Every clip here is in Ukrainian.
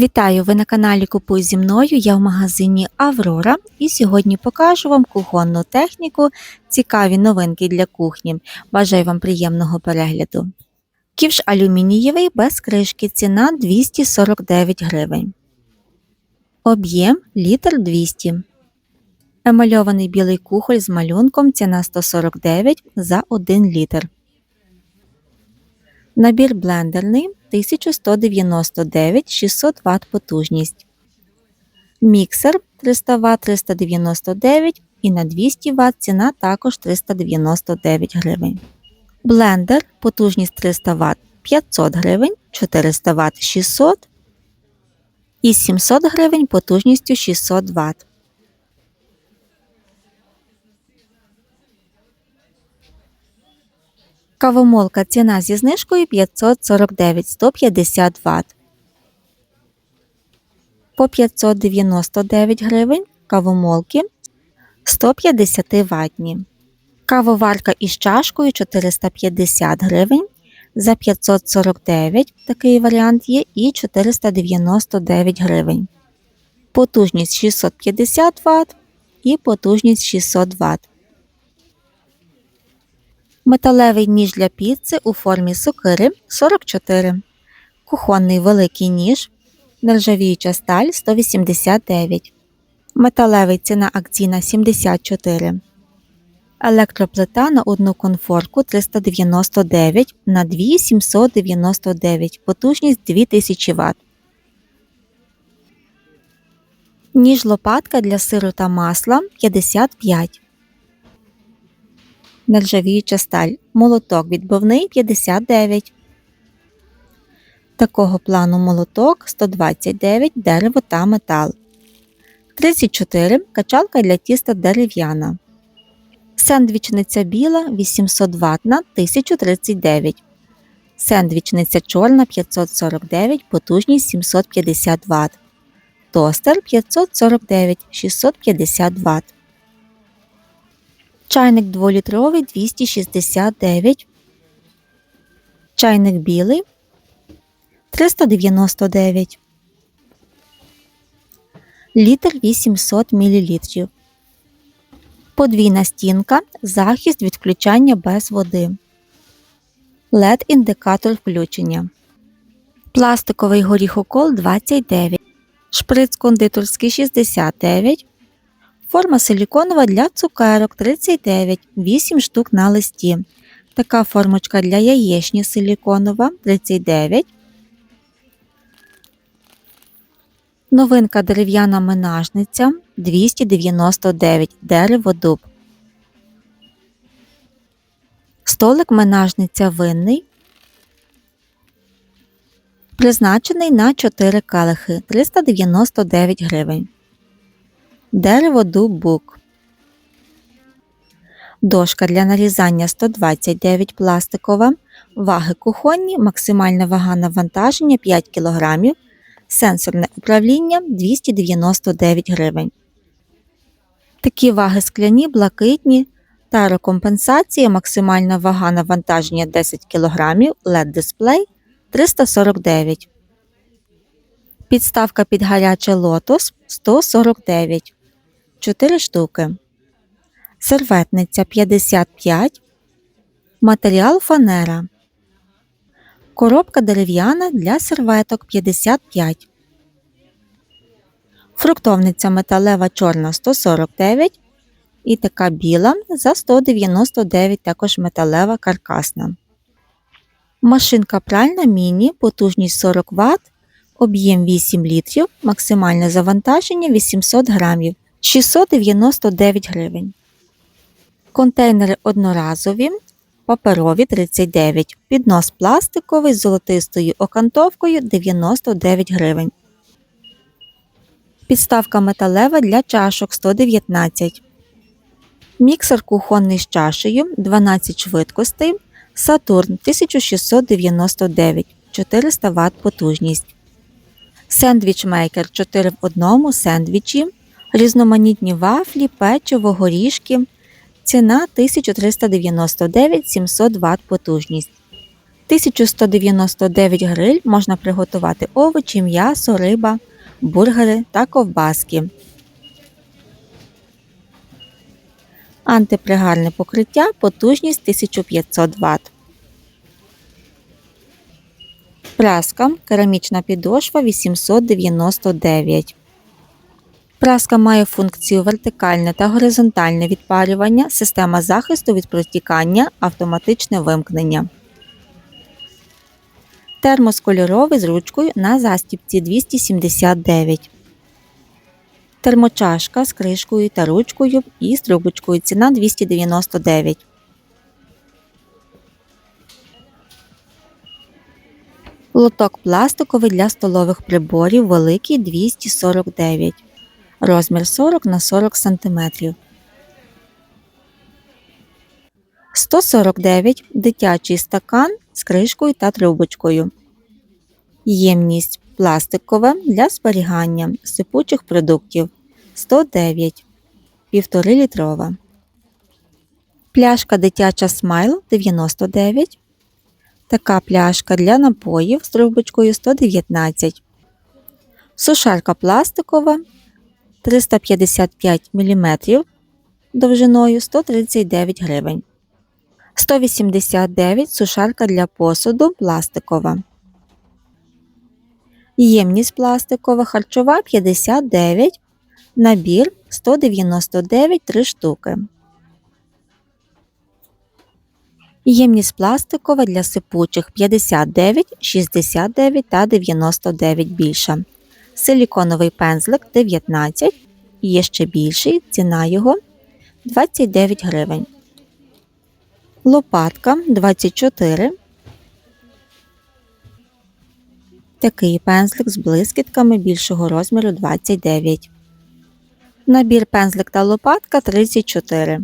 Вітаю! Ви на каналі Купуй зі мною. Я в магазині Аврора і сьогодні покажу вам кухонну техніку, цікаві новинки для кухні. Бажаю вам приємного перегляду. Ківш алюмінієвий без кришки, ціна 249 гривень. Об'єм літр 200. Емальований білий кухоль з малюнком ціна 149 за 1 літр. Набір блендерний 1199 600 Вт потужність. Міксер 300 Вт 399 і на 200 Вт ціна також 399 гривень. Блендер потужність 300 Вт 500 гривень, 400 Вт 600 і 700 гривень потужністю 600 Вт. Кавомолка ціна зі знижкою 549 150 Вт. По 599 гривень кавомолки 150 ватні. Кавоварка із чашкою 450 гривень. За 549 такий варіант є і 499 гривень. Потужність 650 Вт і потужність 600 Вт. Металевий ніж для піци у формі сокири 44. Кухонний великий ніж. Нержавіюча сталь 189. Металевий ціна акційна 74. Електроплита на одну конфорку 399 на 2 799. Потужність 2000 Вт. Ніж лопатка для сиру та масла 55 нержавіюча сталь, молоток відбивний 59. Такого плану молоток 129 дерево та метал. 34 качалка для тіста дерев'яна. Сендвічниця біла 800 ватна 1039. Сендвічниця чорна 549, потужність 750 Вт. Тостер 549 650 Вт. Чайник 2-літровий 269. Чайник білий 399. Літр 800 мл. Подвійна стінка. Захист від включання без води. led індикатор включення. Пластиковий горіхокол 29. Шприц кондитерський 69. Форма силіконова для цукерок 39, 8 штук на листі. Така формочка для яєчні силіконова 39. Новинка дерев'яна менажниця 299 дерево дуб. Столик менажниця винний. Призначений на 4 келихи 399 гривень. Дерево дуб бук. Дошка для нарізання 129 пластикова. Ваги кухонні, максимальна вага навантаження 5 кг. Сенсорне управління 299 гривень. Такі ваги скляні, блакитні. Тарокомпенсація, максимальна вага навантаження 10 кг, LED дисплей 349 Підставка під гаряче лотос 149 4 штуки. Серветниця 55. Матеріал фанера. Коробка дерев'яна для серветок 55. Фруктовниця металева чорна 149. І така біла за 199 також металева каркасна. Машинка пральна міні, потужність 40 Вт, об'єм 8 літрів, максимальне завантаження 800 грамів. 699 гривень. Контейнери одноразові, паперові 39, піднос пластиковий з золотистою окантовкою 99 гривень. Підставка металева для чашок 119. Міксер кухонний з чашею 12 швидкостей. Сатурн 1699 400 Вт потужність. Сендвічмейкер 4 в 1 сендвічі різноманітні вафлі, печиво, горішки. Ціна 1399 700 Вт потужність. 1199 гриль можна приготувати овочі, м'ясо, риба, бургери та ковбаски. Антипригарне покриття, потужність 1500 Вт. Праска, керамічна підошва 899. Праска має функцію вертикальне та горизонтальне відпарювання, система захисту від протікання, автоматичне вимкнення. Термос кольоровий з ручкою на застіпці 279. Термочашка з кришкою та ручкою і з трубочкою. Ціна 299. Лоток пластиковий для столових приборів великий 249. Розмір 40 на 40 см. 149 дитячий стакан з кришкою та трубочкою. Ємність пластикова для зберігання сипучих продуктів 109 1,5 літрова. Пляшка дитяча смайл 99. Така пляшка для напоїв з трубочкою 119. Сушарка пластикова 355 мм довжиною 139 гривень. 189 сушарка для посуду пластикова. Ємність пластикова харчова 59, набір 199 3 штуки. Ємність пластикова для сипучих 59, 69 та 99 більша. Силіконовий пензлик 19, є ще більший, ціна його 29 гривень. Лопатка 24. Такий пензлик з блискітками більшого розміру 29. Набір пензлик та лопатка 34.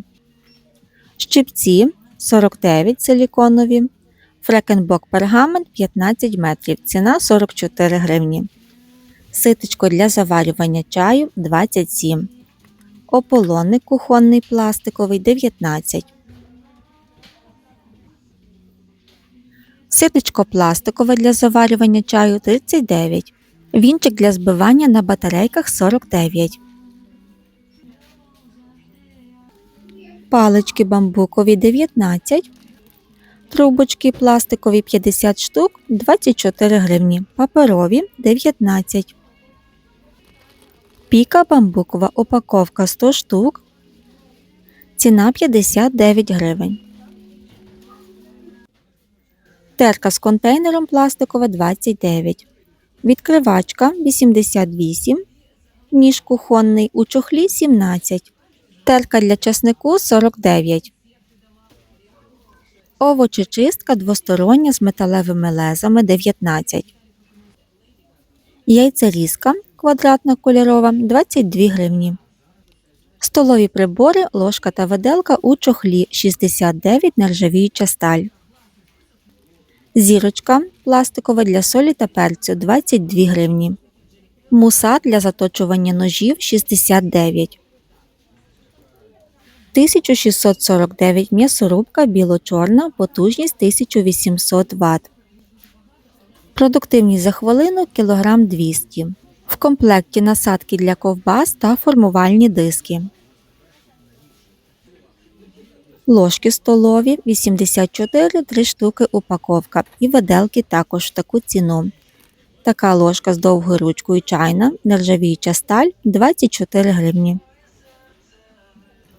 Щипці 49 силіконові. Фрекенбок пергамент 15 метрів. Ціна 44 гривні. Ситочко для заварювання чаю 27. Ополонник кухонний пластиковий 19. Ситочко пластикове для заварювання чаю 39. Вінчик для збивання на батарейках 49. Палички бамбукові 19. Трубочки пластикові 50 штук 24 гривні. Паперові 19. Піка бамбукова упаковка 100 штук. Ціна 59 гривень. Терка з контейнером пластикова 29. Відкривачка 88. Ніж кухонний у чохлі 17. Терка для часнику 49. Овочечистка двостороння з металевими лезами 19. Яйцерізка квадратна кольорова 22 гривні. Столові прибори, ложка та виделка у чохлі 69 нержавіюча сталь. Зірочка пластикова для солі та перцю 22 гривні. Муса для заточування ножів 69. 1649 м'ясорубка біло-чорна, потужність 1800 Вт. Продуктивність за хвилину кілограм 200 В комплекті насадки для ковбас та формувальні диски. Ложки столові 84 3 штуки упаковка і виделки також в таку ціну. Така ложка з довгою ручкою чайна, нержавіюча сталь 24 гривні.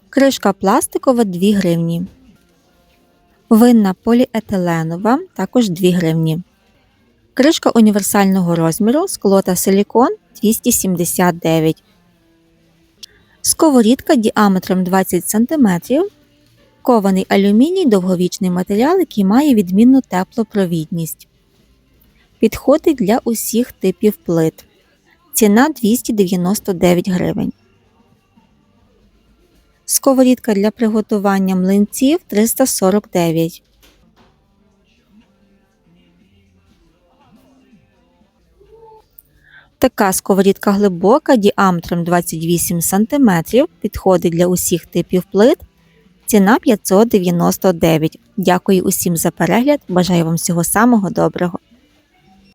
Кришка пластикова 2 гривні. Винна поліетиленова також 2 гривні. Кришка універсального розміру скло та силікон 279. Сковорідка діаметром 20 см. Кований алюміній довговічний матеріал, який має відмінну теплопровідність. Підходить для усіх типів плит. Ціна 299 гривень. Сковорідка для приготування млинців 349. Така сковорідка глибока діаметром 28 см. Підходить для усіх типів плит. ціна 599. Дякую усім за перегляд. Бажаю вам всього самого доброго.